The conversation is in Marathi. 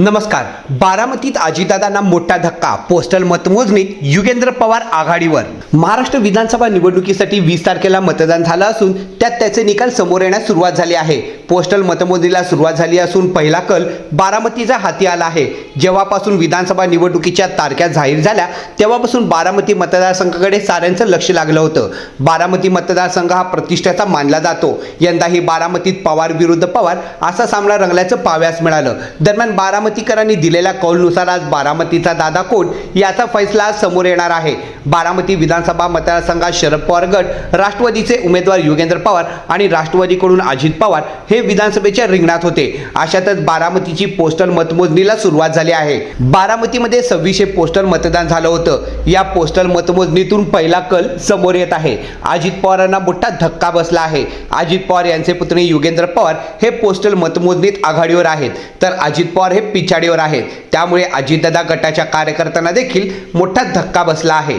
नमस्कार. बारामतीत अजितदादांना मोठा धक्का. पोस्टल मतमोजणीत युगेंद्र पवार आघाडीवर. महाराष्ट्र विधानसभा निवडणुकीसाठी वीस तारखेला मतदान झालं असून त्यात त्याचे निकाल समोर येण्यास सुरुवात झाली आहे. पोस्टल मतमोजणीला सुरुवात झाली असून पहिला कल बारामतीचा हाती आला आहे. जेव्हापासून विधानसभा निवडणुकीच्या तारख्या जाहीर झाल्या तेव्हापासून बारामती मतदारसंघाकडे साऱ्यांचं लक्ष लागलं होतं. बारामती मतदारसंघ हा प्रतिष्ठेचा मानला जातो. यंदाही बारामतीत पवार विरुद्ध पवार असा सामना रंगल्याचं पाव्यास मिळालं. दरम्यान बारामतीकरांनी दिलेल्या कौलनुसार आज बारामतीचा दादा कोण याचा फैसला समोर येणार आहे. बारामती विधान विधानसभा मतदारसंघात शरद पवार गट राष्ट्रवादीचे उमेदवार योगेंद्र पवार आणि राष्ट्रवादीकडून अजित पवार हे विधानसभेच्या रिंगणात होते. अशातच बारामतीची पोस्टल मतमोजणीला सुरुवात झाली आहे. बारामतीमध्ये सव्वीसशे पोस्टल मतदान झालं होतं. या पोस्टल मतमोजणीतून पहिला कल समोर येत आहे. अजित पवारांना मोठा धक्का बसला आहे. अजित पवार यांचे पुतणे योगेंद्र पवार हे पोस्टल मतमोजणीत आघाडीवर आहेत. तर अजित पवार हे पिछाडीवर आहेत. त्यामुळे अजितदादा गटाच्या कार्यकर्त्यांना देखील मोठा धक्का बसला आहे.